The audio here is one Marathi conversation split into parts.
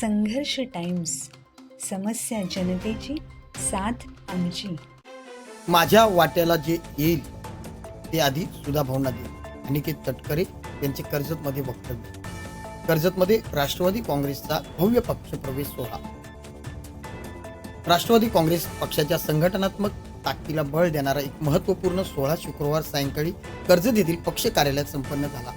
संघर्ष टाइम्स समस्या जनतेची साथ आमची. माझ्या वाट्याला जे येईल ते आधी सुधा भावना देईल अनिकेत तटकरे यांचे कर्जतमध्ये वक्तव्य. कर्जतमध्ये राष्ट्रवादी काँग्रेसचा भव्य पक्षप्रवेश सोहळा. राष्ट्रवादी काँग्रेस पक्षाच्या संघटनात्मक ताकदीला बळ देणारा एक महत्त्वपूर्ण सोहळा शुक्रवार सायंकाळी कर्जत येथील पक्ष कार्यालयात संपन्न झाला.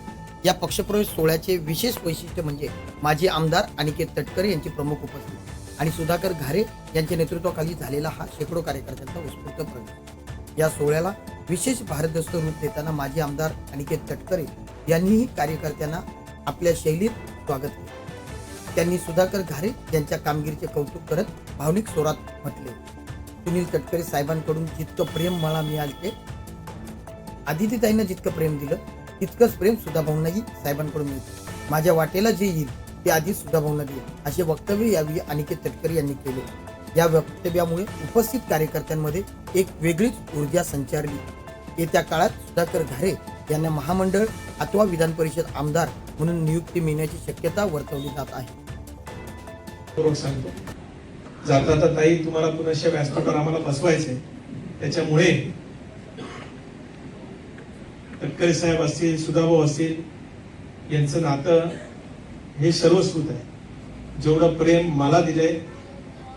या पक्षप्रवेश सोहळ्याचे विशेष वैशिष्ट्य म्हणजे माजी आमदार अनिकेत तटकरे यांची प्रमुख उपस्थिती आणि सुधाकर घारे यांच्या नेतृत्वाखाली झालेला हा शेकडो कार्यकर्त्यांचा उत्स्फूर्त प्रवेश. या सोहळ्याला विशेष भारदस्त रूप देताना माजी आमदार अनिकेत तटकरे यांनीही कार्यकर्त्यांना आपल्या शैलीत स्वागत केले. त्यांनी सुधाकर घारे यांच्या कामगिरीचे कौतुक करत भावनिक स्वरात म्हटले. सुनील तटकरे साहेबांकडून जितकं प्रेम मला मिळाले आदितीताईनं जितकं प्रेम दिलं तितकंच प्रेम सुधाभाऊंनाही साहेबांकडून मिळतं. माझ्या वाटेला जे येईल ते आधी भावना देईल असे वक्तव्य यावेळी अनिकेत तटकरे यांनी केले. या वक्तव्यामुळे उपस्थित कार्यकर्त्यांमध्ये एक वेगळीच ऊर्जा संचारली. येत्या काळात सुधाकर घारे यांना महामंडळ अथवा विधान परिषद आमदार म्हणून नियुक्ती मिळण्याची शक्यता वर्तवली जात आहे. जाता ताई तुम्हाला पुनश्च व्यासपीठावर आम्हाला बसवायचे त्याच्यामुळे तटकरे साहेब असतील सुधाभाऊ असतील यांचं नातं हे सर्वस्कृत आहे. जेवढं प्रेम मला दिलंय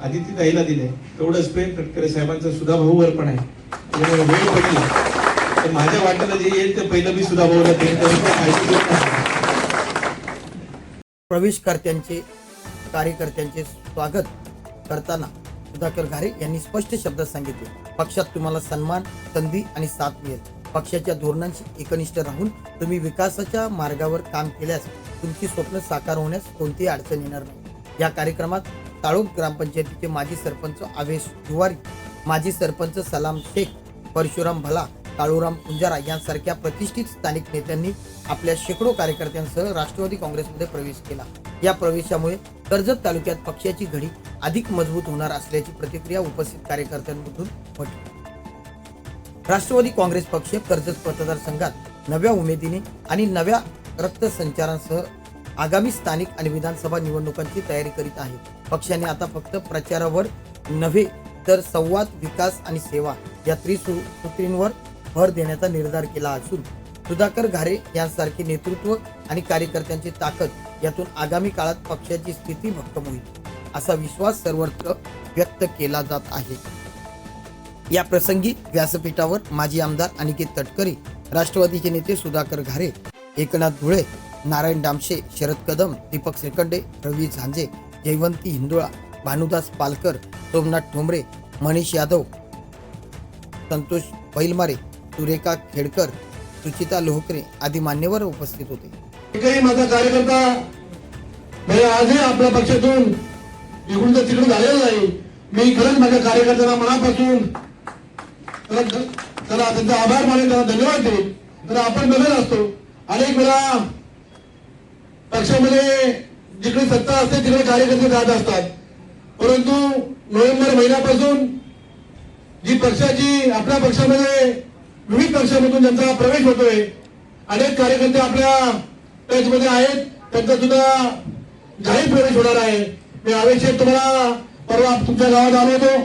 आदिती ताईला दिलंय तेवढंच प्रेम तटकरे साहेबांचं सुधाभाऊवर पण आहे. त्यामुळे वेळ पडली. तर माझ्या वाटेला जे येईल ते पहिलं मी सुधाभाऊला प्रवेशकर्त्यांचे कार्यकर्त्यांचे स्वागत करताना सुधाकर घारे यांनी स्पष्ट शब्दात सांगितले. पक्षात तुम्हाला सन्मान संधी आणि साथ मिळेल. पक्षाच्या धोरणांशी एकनिष्ठ राहून तुम्ही विकासाच्या मार्गावर काम केल्यास तुमची स्वप्न साकार होण्यास कोणतीही अडचण येणार नाही. या कार्यक्रमात ताळोब ग्रामपंचायतीचे माजी सरपंच आवेश जुवारी माजी सरपंच सलाम शेख परशुराम भला काळूराम पुंजारा यांसारख्या प्रतिष्ठित स्थानिक नेत्यांनी आपल्या शेकडो कार्यकर्त्यांसह राष्ट्रवादी काँग्रेसमध्ये प्रवेश केला. या प्रवेशामुळे कर्जत तालुक्यात पक्षाची घडी अधिक मजबूत होणार असल्याची प्रतिक्रिया उपस्थित कार्यकर्त्यांमधून म्हटली. राष्ट्रवादी काँग्रेस पक्ष कर्जत मतदारसंघात नव्या उमेदीने आणि नव्या रक्तसंचारांसह आगामी स्थानिक आणि विधानसभा निवडणुकांची तयारी करीत आहे. पक्षाने आता फक्त प्रचारावर नव्हे तर संवाद विकास आणि सेवा या त्रिसूत्रींवर भर देण्याचा निर्धार केला असून सुधाकर घारे यांसारखे नेतृत्व आणि कार्यकर्त्यांची ताकद यातून आगामी काळात पक्षाची स्थिती भक्कम होईल असा विश्वास सर्वत्र व्यक्त केला जात आहे. या प्रसंगी व्यासपीठावर माजी आमदार अनिकेत तटकरे राष्ट्रवादीचे नेते सुधाकर घारे एकनाथ धुळे नारायण डामशे शरद कदम दीपक श्रीकंडे रवी झांजे जयवंती हिंदुळा भानुदास पालकर सोमनाथ ठोंबरे मनीष यादव संतोष बैलमारे सुरेखा खेडकर सुचिता लोहकरे आदी मान्यवर उपस्थित होते. एकही माझा कार्यकर्ता म्हणजे आजही आपल्या पक्षातून इकडून तर तिकडून झालेला नाही. मी खरंच माझ्या कार्यकर्त्यांना मनापासून त्याला त्यांचा आभार मानेल त्यांना धन्यवाद देईल. तर आपण बघत असतो अनेक वेळा पक्षामध्ये जिकडे सत्ता असते तिकडे कार्यकर्ते जात असतात. परंतु नोव्हेंबर महिन्यापासून जी पक्षाची आपल्या पक्षामध्ये विविध पक्षामधून ज्यांचा प्रवेश होतोय अनेक कार्यकर्ते आपल्या टचमध्ये आहेत त्यांचा सुद्धा जाहीर प्रवेश होणार आहे. मी आवश्यक तुम्हाला परवा तुमच्या गावात आलो होतो.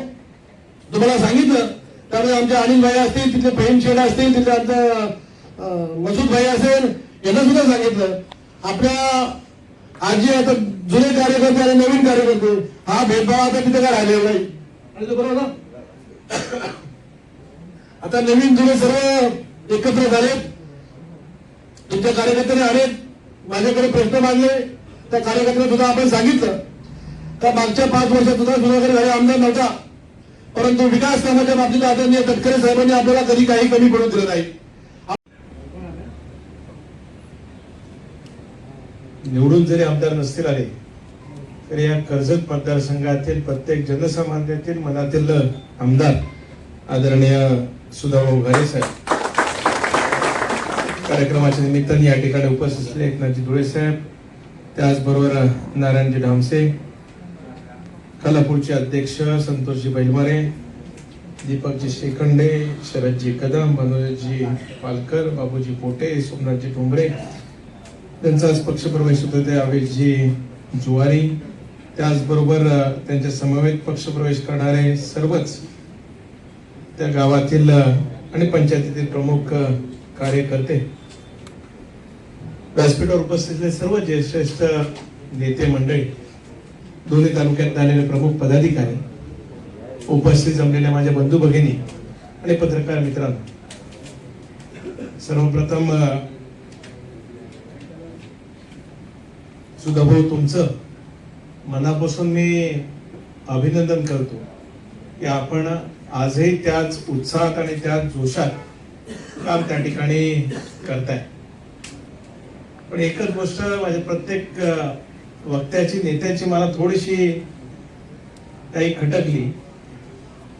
तुम्हाला सांगितलं त्यामुळे आमचे अनिल भाई असतील तिथले प्रेम शेड असतील तिथले आमचं मसूद भाई असेल यांना सुद्धा सांगितलं. आपल्या आजी आता जुने कार्यकर्ते आणि नवीन कार्यकर्ते हा भेदभाव आता तिथे काय राहिलेला नाही. आणि तो बरोबर ना? आता नवीन जुने सर्व एकत्र झालेत तुमच्या कार्यकर्त्याने आलेत माझ्याकडे प्रश्न मांडले. त्या कार्यकर्त्याने सुद्धा आपण सांगितलं. तर मागच्या पाच वर्षात सुद्धा सुधाकर झाले आमदार नव्हता. परंतु विकास कामाच्या बाबतीत आदरणीय तटकरे साहेबांनी आपल्याला कधी काही कमी पडून दिलं नाही. निवडून जरी आमदार नसतील आले तरी या कर्जत मतदारसंघातील प्रत्येक जनसामान्यातील मनातील आमदार आदरणीय सुधाभाऊ घारे साहेब. कार्यक्रमाच्या निमित्ताने या ठिकाणी उपस्थित असले एकनाथजी धुळे साहेब त्याचबरोबर नारायणजी ढामसे कोल्हापूरचे अध्यक्ष संतोषजी बैलमारे दीपकजी शेखंडे शरदजी कदम मनोजजी पालकर बाबूजी पोटे सोमनाथजी ठोंबरे त्यांचा आज पक्षप्रवेश होतो ते अवेशजी जुवारी. त्याचबरोबर त्यांच्या समवेत पक्षप्रवेश करणारे सर्वच त्या गावातील आणि पंचायतीतील प्रमुख कार्यकर्ते. व्यासपीठावर उपस्थित सर्व ज्येष्ठ नेते मंडळी दोन्ही तालुक्यात आलेले प्रमुख पदाधिकारी उपस्थित जमलेल्या माझ्या बंधू भगिनी आणि पत्रकार मित्रांनो. सर्वप्रथम सुधाभाऊ तुमचं मनापासून मी अभिनंदन करतो की आपण आजही त्याच उत्साहात आणि त्याच जोशात काम त्या ठिकाणी करताय. पण एकच गोष्ट माझ्या प्रत्येक वक्त्याची नेत्याची मला थोडीशी काही खटकली.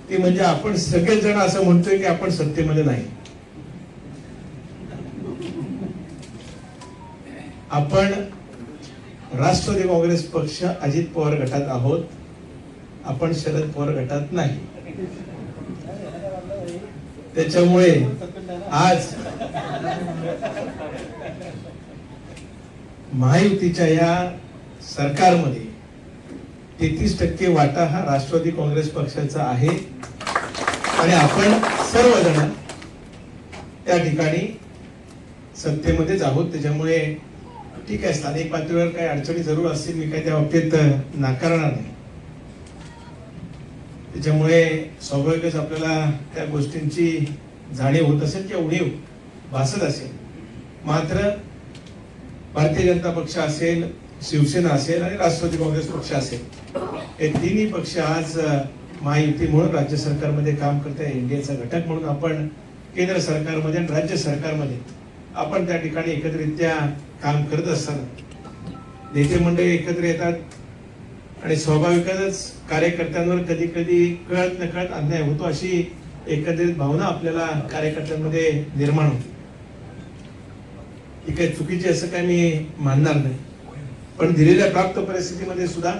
ती म्हणजे आपण सगळेजण असं म्हणतोय की आपण सत्तेमध्ये नाही. आपण राष्ट्रवादी काँग्रेस पक्ष अजित पवार गटात आहोत. आपण शरद पवार गटात नाही. त्याच्यामुळे आज महायुतीच्या या सरकारमध्ये तेहतीस टक्के वाटा हा राष्ट्रवादी काँग्रेस पक्षाचा आहे. आणि आपण सर्वजण त्या ठिकाणी सत्तेमध्येच आहोत. त्याच्यामुळे ठीक आहे स्थानिक पातळीवर काही अडचणी जरूर असतील. मी काही त्या बाबतीत नाकारणार नाही. त्याच्यामुळे स्वाभाविकच आपल्याला त्या गोष्टींची जाणीव होत असेल किंवा उणीव भासत असेल. मात्र भारतीय जनता पक्ष असेल शिवसेना असेल आणि राष्ट्रवादी काँग्रेस पक्ष असेल. हे तिन्ही पक्ष आज महायुती म्हणून राज्य सरकारमध्ये काम करत आहे इंडियाचा घटक म्हणून आपण केंद्र सरकारमध्ये आणि राज्य सरकारमध्ये आपण त्या ठिकाणी एकत्रित्या काम करत असताना नेते मंडळी एकत्र येतात आणि स्वाभाविकच कार्यकर्त्यांवर कधी कधी कळत नकळत अन्याय होतो अशी एकत्रित भावना आपल्याला कार्यकर्त्यांमध्ये निर्माण होते. ही काही चुकीची असं काही मी मानणार नाही. पण दिलेल्या प्राप्त परिस्थितीमध्ये सुद्धा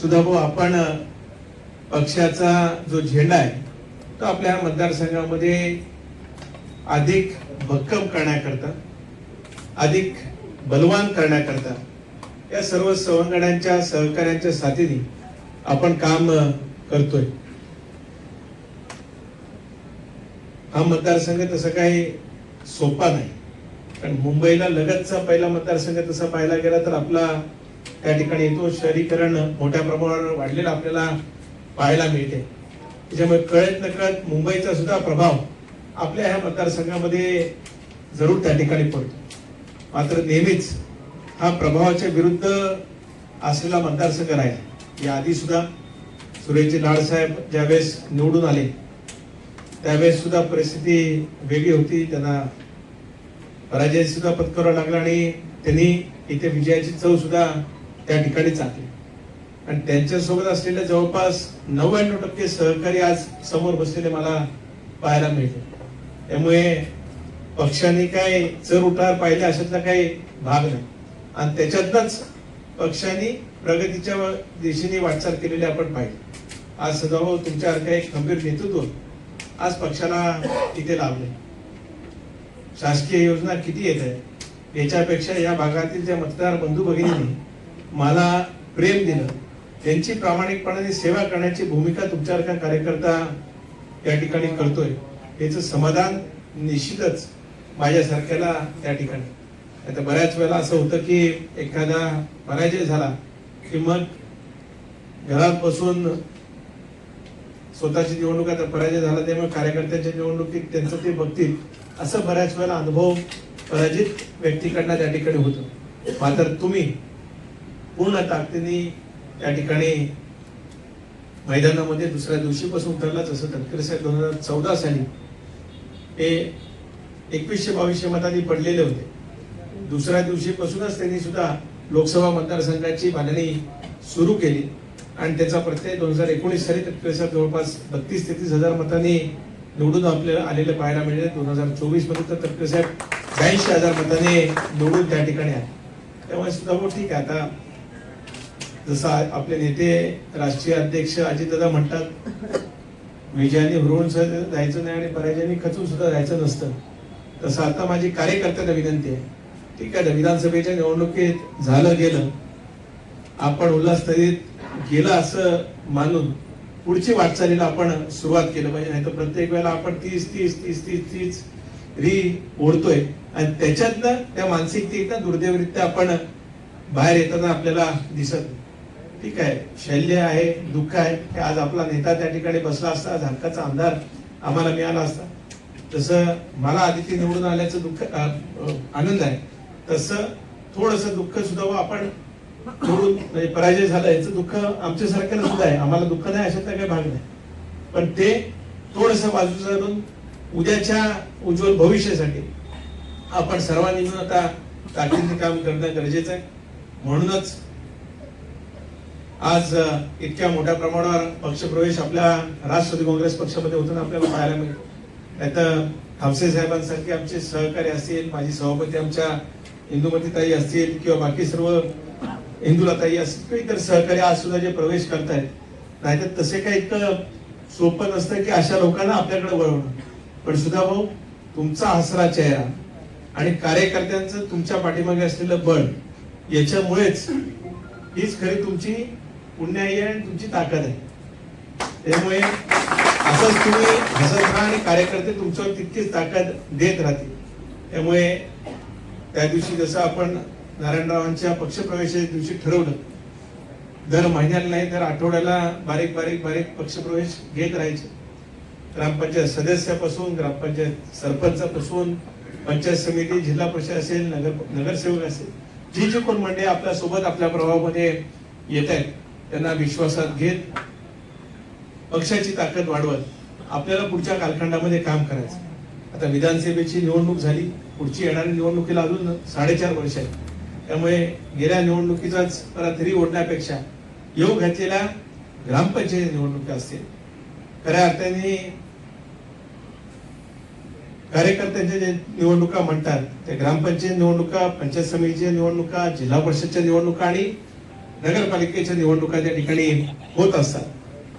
सुद्धा भाऊ आपण पक्षाचा जो झेंडा आहे तो आपल्या मतदारसंघामध्ये अधिक भक्कम करण्याकरता अधिक बलवान करण्याकरता या सर्व सवंगड्यांच्या सहकार्यांच्या साथीने आपण काम करतोय. हा मतदारसंघ तसं काही सोपा नाही. कारण मुंबईला लगतचा पहिला मतदारसंघ तसा पाहायला गेला तर आपला त्या ठिकाणी येतो. शहरीकरण मोठ्या प्रमाणावर वाढलेलं आपल्याला पाहायला मिळते. त्याच्यामुळे कळत नकळत मुंबईचा सुद्धा प्रभाव आपल्या ह्या मतदारसंघामध्ये जरूर त्या ठिकाणी पडतो. मात्र नेहमीच हा प्रभावाच्या विरुद्ध असलेला मतदारसंघ राहिला. या आधी सुद्धा सुरेशजी लाडसाहेब ज्यावेळेस निवडून आले त्यावेळेस सुद्धा परिस्थिती वेगळी होती. त्यांना पराजय सुद्धा पत्करावा लागला आणि त्यांनी इथे विजयाची चव सुद्धा त्या ठिकाणी चाकली आणि त्यांच्यासोबत असलेले जवळपास नव्याण्णव टक्के सहकारी आज समोर बसलेले मला पाहायला मिळते त्यामुळे पक्षाने काय चर उठार पाहिले अशातला काही भाग नाही. आणि त्याच्यातनच पक्षाने प्रगतीच्या दिशेने वाटचाल केलेली आपण पाहिजे आज सदाभाऊ तुमच्यासारखं एक खंबीर नेतृत्व आज पक्षाला इथे लाभले शासकीय योजना किती येत आहे? याच्यापेक्षा या भागातील ज्या मतदार बंधू भगिनींनी मला प्रेम दिलं त्यांची प्रामाणिकपणाने सेवा करण्याची भूमिका तुमच्यासारखा कार्यकर्ता या ठिकाणी करतोय याचं समाधान निश्चितच माझ्यासारख्याला त्या ठिकाणी. आता बऱ्याच वेळेला असं होतं की एखादा पराजय झाला की मग घरात बसून स्वतःची निवडणूक आता पराजय झाला त्यामुळे कार्यकर्त्यांच्या निवडणुकीत त्यांचं ते बघतील. असं बऱ्याच वेळेला अनुभव पराजित व्यक्तीकडनं त्या ठिकाणी होतो. मात्र तुम्ही पूर्ण ताकदीने त्या ठिकाणी मैदानामध्ये दुसऱ्या दिवशीपासून उतरला जसं तटकरे साहेब दोन हजार चौदा साली हे एकवीसशे बावीसशे मतांनी पडलेले होते. दुसऱ्या दिवशीपासूनच त्यांनी सुद्धा लोकसभा मतदारसंघाची बांधणी सुरू केली. आणि त्याचा प्रत्यय दोन हजार एकोणीस साली तटकरे साहेब जवळपास बत्तीस तेहतीस हजार मतांनी निवडून आपल्याला आलेले पाहायला मिळाले. दोन हजार चोवीसमध्ये तर तटकरे साहेब ब्याऐंशी हजार मताने निवडून त्या ठिकाणी आले. त्यामुळे सुद्धा ठीक आहे. आता जसं आपले नेते राष्ट्रीय अध्यक्ष अजितदादा म्हणतात विजयाने हुरवून सुद्धा जायचं नाही आणि पराजयाने खचून सुद्धा जायचं नसतं. तसं आता माझी कार्यकर्त्यांना विनंती आहे. ठीक आहे विधानसभेच्या निवडणुकीत झालं गेलं. आपण उल्हासनदीत गेलं असं मानून पुढची वाटचालीला आपण सुरुवात केलं पाहिजे नाही तर प्रत्येक वेळेला आपण तीस तीस तीस तीस तीस री ओढतोय. आणि त्याच्यातनं त्या मानसिकतेतनं दुर्दैवरित्या आपण बाहेर येताना आपल्याला दिसत ठीक आहे. शैल्य आहे दुःख आहे. की आज आपला नेता त्या ठिकाणी बसला असता आज हक्काचा आमदार आम्हाला मिळाला असता. तसं मला आदिती निवडून आल्याचं दुःख आनंद आहे. तसं थोडस दुःख सुद्धा आपण थोडून म्हणजे पराजय झाला याचं दुःख आमच्या सारख्याला सुद्धा आहे. आम्हाला दुःख नाही अशातला काही भाग नाही. पण ते थोडस बाजूला करून उद्याच्या उज्ज्वल भविष्यासाठी आपण सर्वांनी मिळून आता ताकदीने काम करणं गरजेचं आहे. म्हणूनच आज इतक्या मोठ्या प्रमाणावर पक्षप्रवेश आपल्या राष्ट्रवादी काँग्रेस पक्षामध्ये होताना आपल्याला पाहायला मिळेल. नाही तर थापसे साहेबांसारखे आमचे सहकारी असतील माझी सभापती आमच्या इंदुमती ताई असतील किंवा बाकी सर्व इंदुला असं असतील किंवा इतर सहकारी आज सुद्धा जे प्रवेश करतायत नाहीतर तसे काही इतकं सोपं नसतं की अशा लोकांना आपल्याकडे वळवणं. पण सुद्धा भाऊ तुमचा हसरा चेहरा आणि कार्यकर्त्यांचं तुमच्या पाठीमागे असलेलं बळ याच्यामुळेच हीच खरी तुमची पुण्याई आहे आणि तुमची ताकद आहे. त्यामुळे असंच तुम्ही हसत राहा आणि कार्यकर्ते तुमच्यावर तितकीच ताकद देत राहतील. त्यामुळे त्या दिवशी जसं आपण नारायणरावांच्या पक्षप्रवेशाच्या दिवशी ठरवलं. दर महिन्याला नाही तर आठवड्याला बारीक बारीक बारीक पक्षप्रवेश घेत राहायचे. ग्रामपंचायत सदस्यापासून ग्रामपंचायत सरपंचापासून पंचायत समिती जिल्हा परिषद असेल नगर नगरसेवक असेल जी जी कोण मंडळी आपल्यासोबत आपल्या प्रभावामध्ये येत आहेत त्यांना विश्वासात घेत पक्षाची ताकद वाढवत आपल्याला पुढच्या कालखंडामध्ये काम करायचं. आता विधानसभेची निवडणूक झाली पुढची येणारी निवडणुकीला अजून साडेचार वर्ष आहेत. त्यामुळे गेल्या निवडणुकीचाच परत री ओढण्यापेक्षा योग घातलेल्या ग्रामपंचायत निवडणुका असतील. खऱ्या अर्थाने कार्यकर्त्यांच्या जे निवडणुका म्हणतात त्या ग्रामपंचायत निवडणुका पंचायत समितीच्या निवडणुका जिल्हा परिषदच्या निवडणुका आणि नगरपालिकेच्या निवडणुका त्या ठिकाणी होत असतात.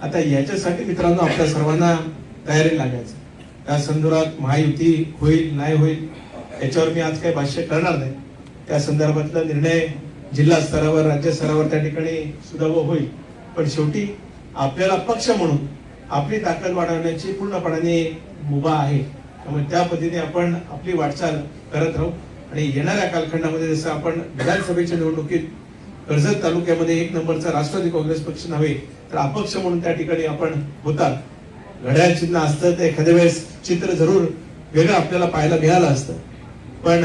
आता याच्यासाठी मित्रांनो आपल्या सर्वांना तयारी लागायचं. त्या संदर्भात महायुती होईल नाही होईल याच्यावर मी आज काही भाष्य करणार नाही. त्या संदर्भातला निर्णय जिल्हा स्तरावर राज्य स्तरावर त्या ठिकाणी सुद्धा होईल. पण शेवटी आपल्याला पक्ष म्हणून आपली ताकद वाढवण्याची पूर्णपणाने मुभा आहे. त्यामुळे त्या पद्धतीने आपण आपली वाटचाल करत राहू. आणि येणाऱ्या कालखंडामध्ये जसं आपण विधानसभेच्या निवडणुकीत कर्जत तालुक्यामध्ये एक नंबरचा राष्ट्रवादी काँग्रेस पक्ष नव्हे तर अपक्ष म्हणून त्या ठिकाणी आपण होता घड्याळ चिन्ह असतं तर एखाद्या वेळेस चित्र जरूर वेगळं आपल्याला पाहायला मिळालं असतं. पण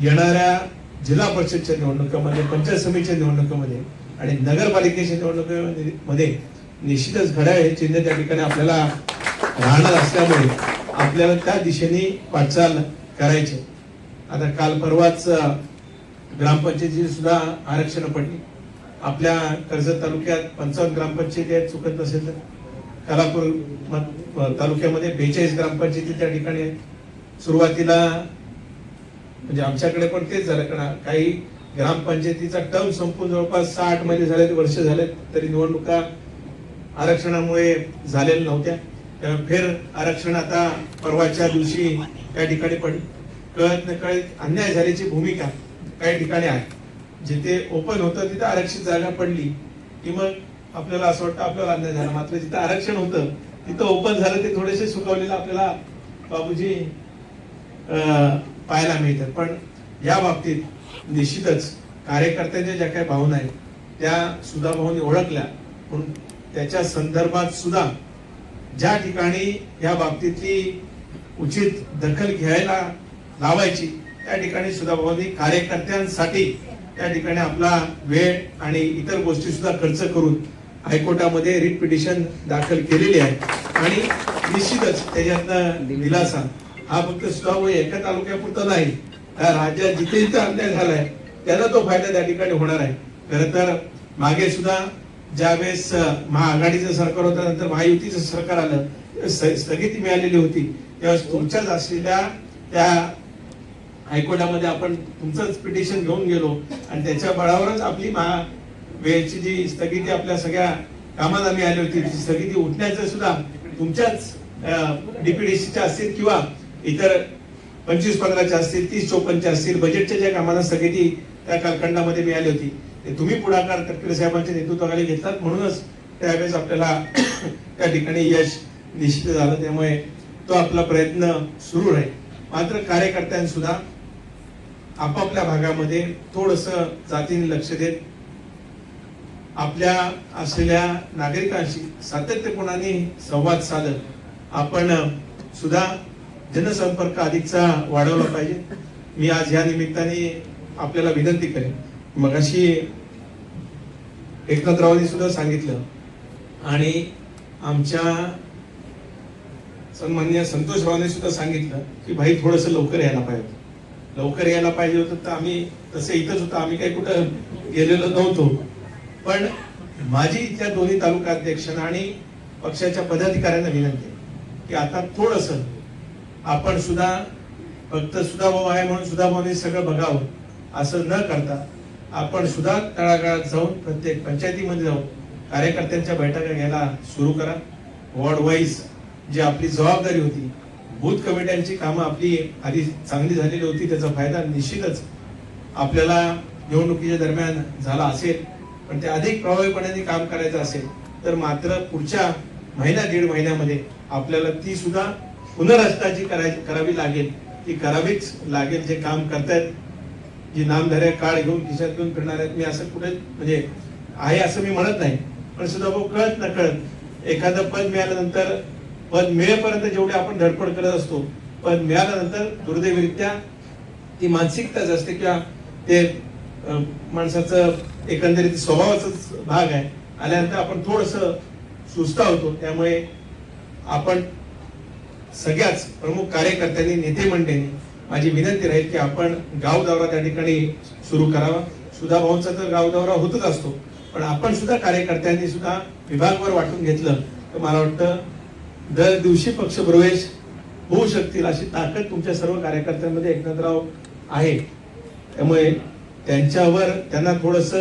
येणाऱ्या जिल्हा परिषदच्या निवडणुकामध्ये पंचायत समितीच्या निवडणुकामध्ये आणि नगरपालिकेच्या निवडणुकामध्ये निश्चितच घड्याळ हे चिन्ह त्या ठिकाणी आपल्याला राहणार असल्यामुळे आपल्याला त्या दिशेने वाटचाल करायची. आता काल परवाच ग्रामपंचायतीची सुद्धा आरक्षण पडली. आपल्या कर्जत तालुक्यात पंचावन्न ग्रामपंचायती आहेत चुकत नसेल तर. कालापूर तालुक्यामध्ये बेचाळीस ग्रामपंचायती त्या ठिकाणी आहेत. सुरुवातीला म्हणजे आमच्याकडे पण तेच झालं. कारण काही ग्रामपंचायतीचा टर्म संपून जवळपास सहा आठ महिने झाले वर्ष झाले तरी निवडणुका आरक्षणामुळे झालेल्या नव्हत्या. त्यामुळे फेर आरक्षण आता परवाच्या दिवशी त्या ठिकाणी पडली. कळत न कळत अन्याय झाल्याची भूमिका काही ठिकाणी आहे. जिथे ओपन होतं तिथे आरक्षित जागा पडली की मग आपल्याला असं वाटतं आपल्याला अन्याय झाला. मात्र जिथं आरक्षण होतं तिथं ओपन झालं ते थोडेसे सुकवलेलं आपल्याला बाबूजी पाहायला मिळतात. पण या बाबतीत निश्चितच कार्यकर्त्यांच्या ज्या काही भावना आहेत त्या सुद्धा भाऊनी ओळखल्या. पण त्याच्या संदर्भात सुद्धा ज्या ठिकाणी या बाबतीतली उचित दखल घ्यायला लावायची त्या ठिकाणी सुद्धा भाऊनी कार्यकर्त्यांसाठी त्या ठिकाणी आपला वेळ आणि इतर गोष्टी सुद्धा खर्च करून हायकोर्टामध्ये रिट पिटिशन दाखल केलेली आहे. आणि निश्चितच त्याच्यातनं दिलासा हा फक्त सुद्धा एका तालुक्यापुरता नाही. राज्यात जिथे जिथे अन्याय झालाय त्याला तो फायदा त्या ठिकाणी होणार आहे. खर तर मागे सुद्धा ज्यावेळेस महाआघाडीचं सरकार होतं नंतर महायुतीचं सरकार आलं स्थगिती मिळालेली होती. त्यावेळेस तुमच्याच असलेल्या त्या हायकोर्टामध्ये आपण तुमचंच पिटिशन घेऊन गेलो. आणि त्याच्या बळावरच आपली महा वेळची जी स्थगिती आपल्या सगळ्या कामाला मिळाली होती ती स्थगिती उठण्याचं सुद्धा तुमच्याच डीपीडीसीच्या असतील किंवा इतर पंचवीस पंधराच्या असतील तीस चोपन्नच्या असतील बजेटच्या ज्या कामांना स्थगिती त्या कालखंडामध्ये मिळाली होती ते तुम्ही पुढाकार तटकरे साहेबांच्या नेतृत्वाखाली घेतलात. म्हणूनच त्यावेळेस आपल्याला त्या ठिकाणी यश निश्चित झालं. त्यामुळे तो आपला प्रयत्न सुरू राहील. मात्र कार्यकर्त्यांनी सुद्धा आपापल्या भागामध्ये थोडस जातीने लक्ष देत आपल्या असलेल्या नागरिकांशी सातत्यपूर्णाने संवाद साधत आपण सुद्धा जनसंपर्क अधिकचा वाढवला पाहिजे. मी आज या निमित्ताने आपल्याला विनंती करेन. मग अशी एकनाथरावांनी सुद्धा सांगितलं आणि आमच्या सन्मान्य संतोषरावांनी सुद्धा सांगितलं की भाई थोडस लवकर यायला पाहिजे. लवकर यायला पाहिजे होतं तर आम्ही तसे इथंच होतो. आम्ही काही कुठं गेलेलो नव्हतो. पण माझी त्या दोन्ही तालुका अध्यक्षांना आणि पक्षाच्या पदाधिकाऱ्यांना विनंती की आता थोडस आपण सुद्धा फक्त सुधा भाऊ आहे म्हणून सुधा भाऊने सगळं बघावं. असं न करता आपण सुद्धा तळागाळात जाऊन प्रत्येक पंचायतीमध्ये जाऊन कार्यकर्त्यांच्या बैठका घ्यायला सुरू करा. वॉर्ड वाईज जी आपली जबाबदारी होती बूथ कमिट्यांची कामं आपली आधी चांगली झालेली होती त्याचा फायदा निश्चितच आपल्याला निवडणुकीच्या दरम्यान झाला असेल. पण ते अधिक प्रभावीपणाने काम करायचं असेल तर मात्र पुढच्या महिना दीड महिन्यामध्ये आपल्याला ती सुद्धा पुनर्रचनाची करायची करावी लागेल. ती करावीच लागेल जे काम करतायत. जी नामधाऱ्या काळ घेऊन खिशात घेऊन फिरणार आहेत मी असं कुठे म्हणजे आहे असं मी म्हणत नाही. पण सुद्धा भाऊ कळत न कळत एखादं पद मिळाल्यानंतर पद मिळेपर्यंत जेवढे आपण धडपड करत असतो पद मिळाल्यानंतर दुर्दैवरित्या ती मानसिकताच असते किंवा ते माणसाचं एकंदरीत स्वभावाचाच भाग आहे. आल्यानंतर आपण थोडस सुस्ता होतो. त्यामुळे आपण सगळ्याच प्रमुख कार्यकर्त्यांनी नेते मंडळींनी माझी विनंती राहील की आपण गाव दौरा त्या ठिकाणी सुरू करावा. सुधा भाऊंचा तर गाव दौरा होतच असतो पण आपण सुद्धा कार्यकर्त्यांनी सुद्धा विभागवर वाटून घेतलं तर मला वाटतं दर दिवशी पक्ष प्रवेश होऊ शकतील अशी ताकद तुमच्या सर्व कार्यकर्त्यांमध्ये एकनाथराव आहे. त्यामुळे त्यांच्यावर त्यांना थोडस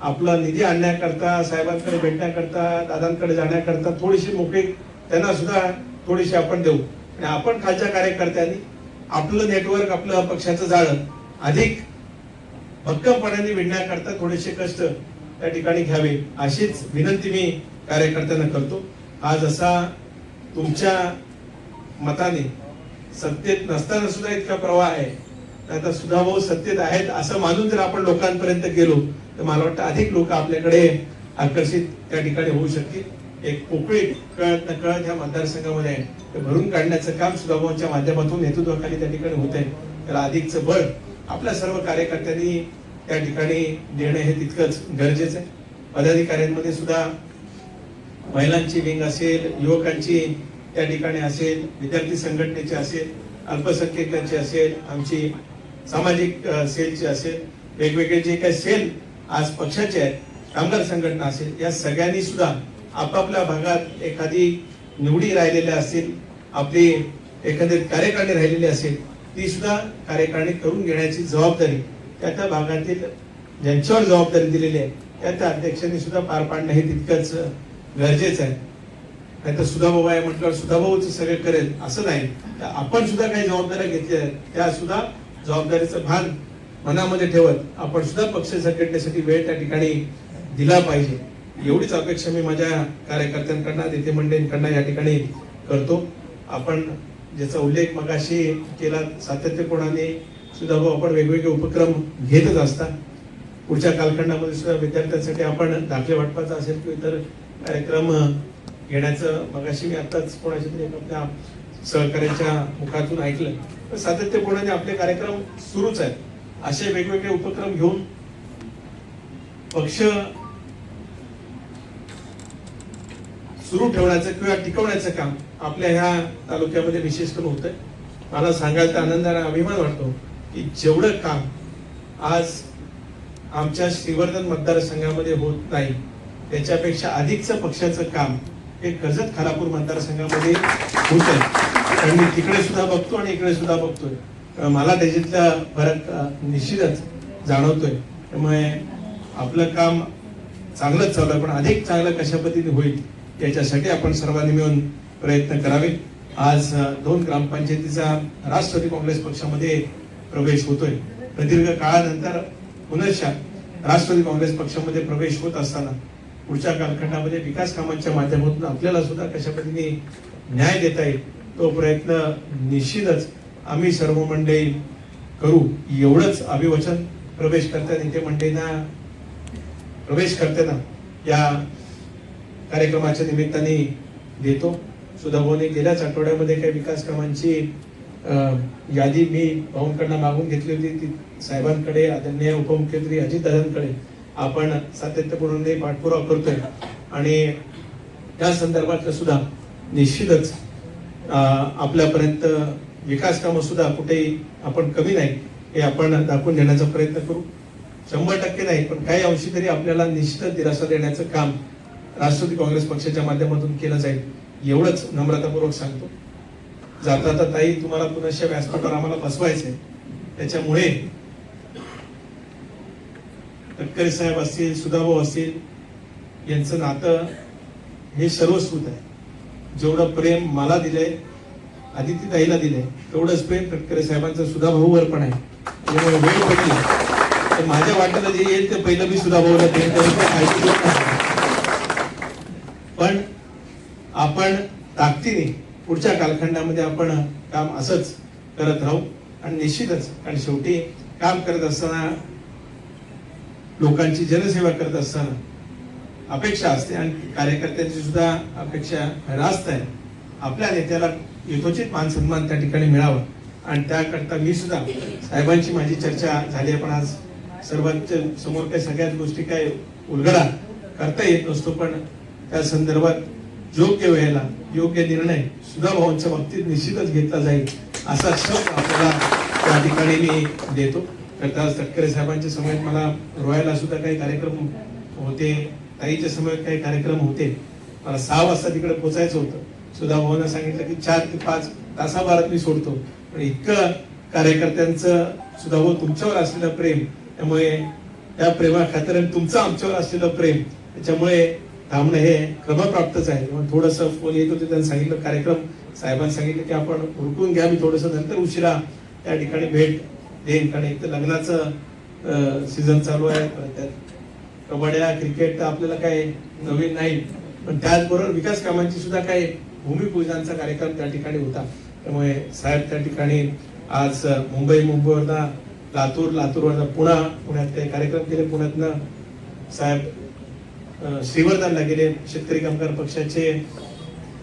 आपला निधी आणण्याकरता साहेबांकडे भेटण्याकरता दादांकडे जाण्याकरता थोडीशी मोकळी त्यांना सुद्धा थोडीशी आपण देऊ. आणि आपण खालच्या कार्यकर्त्यांनी आपलं नेटवर्क आपलं पक्षाचं जाळं अधिक भक्कमपणाने विणण्याकरता थोडेसे कष्ट त्या ठिकाणी घ्यावे अशीच विनंती मी कार्यकर्त्यांना करतो. आज असा तुमच्या मताने सत्तेत नसताना सुद्धा इतका प्रवाह आहे. तर आता सुद्धा भाऊ सत्तेत आहेत असं मानून जर आपण लोकांपर्यंत गेलो तर मला वाटतं अधिक लोक आपल्याकडे आकर्षित त्या ठिकाणी होऊ शकतील. एक पोकळी कळत न कळत ह्या मतदारसंघामध्ये आहे ते भरून काढण्याचं काम सुधाभाऊंच्या माध्यमातून नेतृत्वाखाली त्या ठिकाणी होत आहे. त्याला अधिकचं बळ आपल्या सर्व कार्यकर्त्यांनी त्या ठिकाणी देणं हे तितकंच गरजेचं आहे. पदाधिकाऱ्यांमध्ये सुद्धा महिलांची विंग असेल युवकांची त्या ठिकाणी असेल विद्यार्थी संघटनेची असेल अल्पसंख्याकांची असेल आमची सामाजिक सेलची असेल वेगवेगळे जे काही सेल आज पक्षाचे आहेत कामगार संघटना असेल या सगळ्यांनी सुद्धा आपापल्या भागात एखादी निवडी राहिलेल्या असतील आपली एखादी कार्यकारणी राहिलेली असेल ती सुद्धा कार्यकारणी करून घेण्याची जबाबदारी त्या त्या भागातील ज्यांच्यावर जबाबदारी दिलेली आहे त्या त्या अध्यक्षांनी सुद्धा पार पाडणं हे तितकंच गरजेचं आहे. नाही तर सुधाभाऊ आहे म्हटल्यावर सुधाभाऊच सगळं करेल असं नाही. तर आपण सुद्धा काही जबाबदाऱ्या घेतल्या त्या सुद्धा जबाबदारीचं भान मनामध्ये ठेवत आपण सुद्धा पक्ष संघटनेसाठी वेळ त्या ठिकाणी दिला पाहिजे. एवढीच अपेक्षा मी माझ्या कार्यकर्त्यांकडनं तिथे मंडळींकडनं या ठिकाणी करतो. आपण ज्याचा उल्लेख मगाशी केला सातत्यपूर्णाने सुद्धा भाऊ आपण वेगवेगळे उपक्रम घेतच असतात पुढच्या कालखंडामध्ये सुद्धा विद्यार्थ्यांसाठी आपण दाखले वाटपाचा असेल किंवा इतर कार्यक्रम घेण्याचं मगाशी मी आताच कोणाच्या तरी आपल्या सहकार्याच्या मुखातून ऐकलं. तर सातत्यपूर्णाने आपले कार्यक्रम सुरूच आहेत. असे वेगवेगळे उपक्रम घेऊन पक्ष सुरू ठेवण्याचं किंवा टिकवण्याचं काम आपल्या ह्या तालुक्यामध्ये विशेष करून होतंय. मला सांगायला तर आनंदाने अभिमान वाटतो की जेवढं काम आज आमच्या श्रीवर्धन मतदारसंघामध्ये होत नाही त्याच्यापेक्षा अधिकचं पक्षाचं काम हे कर्जत खालापूर मतदारसंघामध्ये होत आहे. कारण मी तिकडे सुद्धा बघतो आणि इकडे सुद्धा बघतोय. मला त्याच्यातला फरक निश्चितच जाणवतोय. त्यामुळे आपलं काम चांगलंच चालू आहे पण अधिक चांगलं कशा पद्धतीने होईल याच्यासाठी आपण सर्वांनी मिळून प्रयत्न करावेत. आज दोन ग्रामपंचायतीचा राष्ट्रवादी काँग्रेस पक्षामध्ये प्रवेश होतोय. प्रदीर्घ काळानंतर पुनश्च राष्ट्रवादी काँग्रेस पक्षामध्ये प्रवेश होत असताना पुढच्या कालखंडामध्ये विकास कामांच्या माध्यमातून आपल्याला सुद्धा कशा पद्धतीने न्याय देता येईल तो प्रयत्न निश्चितच आम्ही सर्व मंडळी करू. एवढंच अभिवचन प्रवेश करता नेते मंडळींना प्रवेश करताना या कार्यक्रमाच्या निमित्ताने देतो. सुधाभाऊने गेल्याच आठवड्यामध्ये काही विकास कामांची यादी मी भाऊंकडनं मागून घेतली होती. ती साहेबांकडे आदरणीय उपमुख्यमंत्री अजितदादांकडे आपण सातत्यपूर्णपणे पाठपुरावा करतोय. आणि त्या संदर्भातलं सुद्धा निश्चितच आपल्यापर्यंत विकास कामं सुद्धा कुठेही आपण कमी नाही हे आपण दाखवून देण्याचा प्रयत्न करू. शंभर टक्के नाही पण काही अंशी तरी आपल्याला निश्चित दिलासा देण्याचं काम राष्ट्रवादी काँग्रेस पक्षाच्या माध्यमातून केलं जाईल एवढंच नम्रतापूर्वक सांगतो. जाता जाता ताई तुम्हाला पुनश्च व्यासपीठावर आम्हाला बसवायचंय. त्याच्यामुळे तटकरे साहेब असतील सुधाभाऊ असतील यांचं नातं हे सर्वस्कृत आहे. जेवढं प्रेम मला दिलंय आदिती ताईला दिलंय तेवढंच प्रेम तटकरे साहेबांचं सुधाभाऊवर पण आहे. त्यामुळे वेळ पडली. तर माझ्या वाट्याला जे येईल ते पहिलं मी सुधाभाऊला देईन काळजी पण आपण ताकदीने पुढच्या कालखंडामध्ये आपण काम असंच करत राहू आणि निश्चितच कारण शेवटी काम करत असताना लोकांची जनसेवा करत असताना अपेक्षा असते आणि कार्यकर्त्यांची सुद्धा अपेक्षा रास्त आहे आपल्या नेत्याला यथोचित मान सन्मान त्या ठिकाणी मिळावा. आणि त्याकरता मी सुद्धा साहेबांची माझी चर्चा झाली आहे पण आज सर्वांच्या समोर काही सगळ्याच गोष्टी काय उलगडा करता येत नसतो पण त्या संदर्भात योग्य वेळेला योग्य निर्णय सुधा भाऊंच्या बाबतीत निश्चितच घेतला जाईल असा शब्द आपल्याला त्या ठिकाणी मी देतो. तर त्या तटकरे साहेबांच्या समयात मला रोयाला सुद्धा काही कार्यक्रम होते ताईच्या समयात काही कार्यक्रम होते. मला सहा वाजता तिकडे पोचायचं होतं. सुधा भाऊनं सांगितलं की चार ते पाच तासाभरात मी सोडतो. पण इतकं कार्यकर्त्यांचं सुधा भाऊ तुमच्यावर असलेलं प्रेम त्यामुळे त्या प्रेमा खातर तुमचं आमच्यावर असलेलं प्रेम त्याच्यामुळे थांबणं हे क्रमप्राप्तच आहे. थोडस फोन येत होते त्यांनी सांगितलं कार्यक्रम. साहेबांनी सांगितलं की आपण उरकून घ्या मी थोडस नंतर उशिरा त्या ठिकाणी भेट देईन. कारण एक तर लग्नाचं सीझन चालू आहे त्यात कबड्ड्या क्रिकेट तर आपल्याला काही नवीन नाही. पण त्याचबरोबर विकास कामांची सुद्धा काही भूमिपूजनाचा कार्यक्रम त्या ठिकाणी होता. त्यामुळे साहेब त्या ठिकाणी आज मुंबई मुंबईवरनं लातूर लातूरवरनं पुणा पुण्यात काही कार्यक्रम केले. पुण्यातनं साहेब श्रीवर्धनला गेले. शेतकरी कामगार पक्षाचे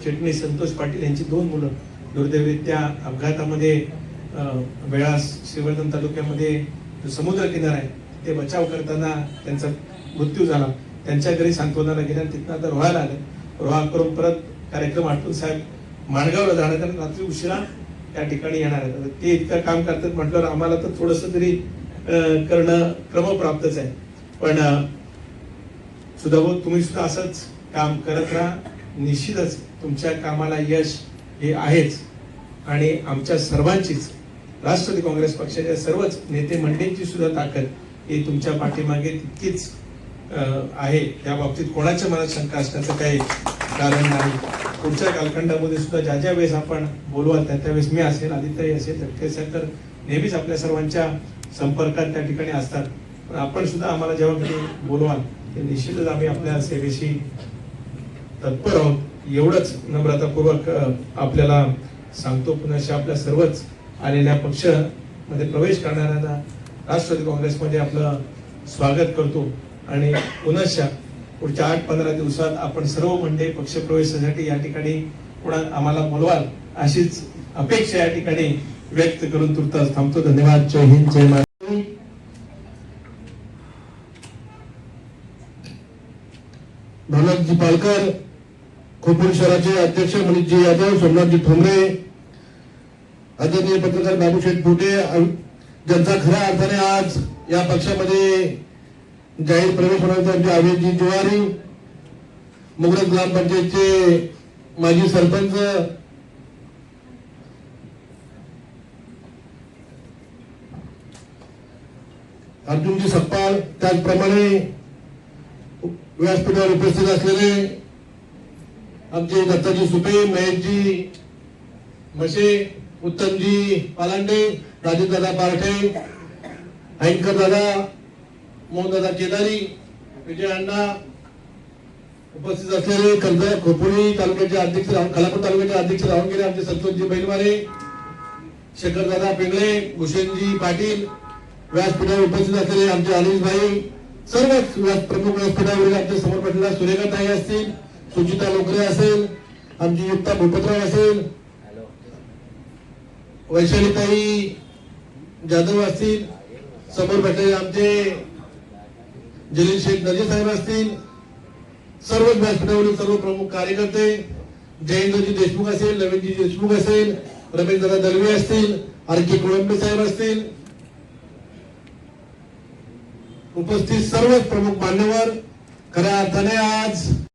चिटणीस संतोष पाटील यांची दोन मुलं. दुर्दैवरित्या अपघातामध्ये वेळास श्रीवर्धन तालुक्यामध्ये जो समुद्र किनारा आहे ते बचाव करताना त्यांचा मृत्यू झाला. त्यांच्या घरी सांत्वनाला गेल्या तिथनं आता रोहायला आले रोहा करून परत कार्यक्रम आटून साहेब माणगावला जाणार रात्री उशिरा त्या ठिकाणी येणार आहेत. ते इतकं काम करतात म्हटल्यावर आम्हाला तर थोडंसं तरी करणं क्रमप्राप्तच आहे. पण अ, सुधाभाऊ तुम्ही सुद्धा असंच काम करत राहा. निश्चितच तुमच्या कामाला यश हे आहेच. आणि आमच्या सर्वांचीच राष्ट्रवादी काँग्रेस पक्षाच्या सर्वच नेते मंडळींची सुद्धा ताकद ही तुमच्या पाठीमागे तितकीच आहे. त्या बाबतीत कोणाच्या मनात शंका असण्याचं काही कारण नाही. पुढच्या कालखंडामध्ये सुद्धा ज्या ज्या वेळेस आपण बोलवाल त्या त्यावेळेस मी असेल आदित्यही असेल झटके असेल तर नेहमीच आपल्या सर्वांच्या संपर्कात त्या ठिकाणी असतात. पण आपण सुद्धा आम्हाला जेव्हा कधी बोलवाल ते निश्चितच आम्ही आपल्या सेवेशी तत्पर आहोत. एवढंच नम्रतापूर्वक आपल्याला सांगतो. पुन्हा आपल्या सर्वच आलेल्या पक्षमध्ये प्रवेश करणाऱ्यांना राष्ट्रवादी काँग्रेसमध्ये आपलं स्वागत करतो. आणि पुनश्च पुढच्या आठ पंधरा दिवसात आपण सर्व मंडळी पक्षप्रवेशासाठी या ठिकाणी पुन्हा आम्हाला बोलवाल अशीच अपेक्षा या ठिकाणी व्यक्त करून तुर्तास थांबतो. धन्यवाद. जय हिंद जय महाराष्ट्र धनकजी पालकर खोपूर शहराचे अध्यक्ष मनीषजी यादव सोमनाथजी ठोंबरे आदरणीय पत्रकार बाबूशेठ फुटे ज्यांचा खऱ्या अर्थाने आज या पक्षामध्ये जाहीर प्रवेश होण्याचा आमचे आवेशजी जिवारी मुगरज ग्रामपंचायतचे माजी सरपंच अर्जुनजी सप्पाळ त्याचप्रमाणे व्यासपीठावर उपस्थित असलेले आमचे दत्ताजी सुपे महेशजी मशे उत्तमजी पालांडे राजेंद्रदा पारठे ऐनकर दादा मोहनदादा केदारी विजय अण्णा उपस्थित असलेले कर्ज खोपोळी तालुक्याचे अध्यक्ष खालापूर तालुक्याचे अध्यक्ष राहून गेले आमचे संतोषजी बैलवारे शेखरदादा पिंगळे भूषणजी पाटील व्यासपीठावर उपस्थित असलेले आमचे अनिल भाई सर्वच प्रमुख व्यासपीठावरील आमच्यासमोर पडलेल्या सुरेखाताई असतील सुचिता लोकरे असेल आमची युक्ता भूपतराव असेल वैशालीताई जाधव असतील समोर भेटलेले आमचे जलील शेख नजीर साहेब असतील सर्व व्यासपीठावरील सर्व प्रमुख कार्यकर्ते जयेंद्रजी देशमुख असेल नवीनजी देशमुख असेल रमेशदादा दलवे असतील आर के कोळंबे साहेब असतील उपस्थित सर्वच प्रमुख मान्यवर खऱ्या अर्थाने आज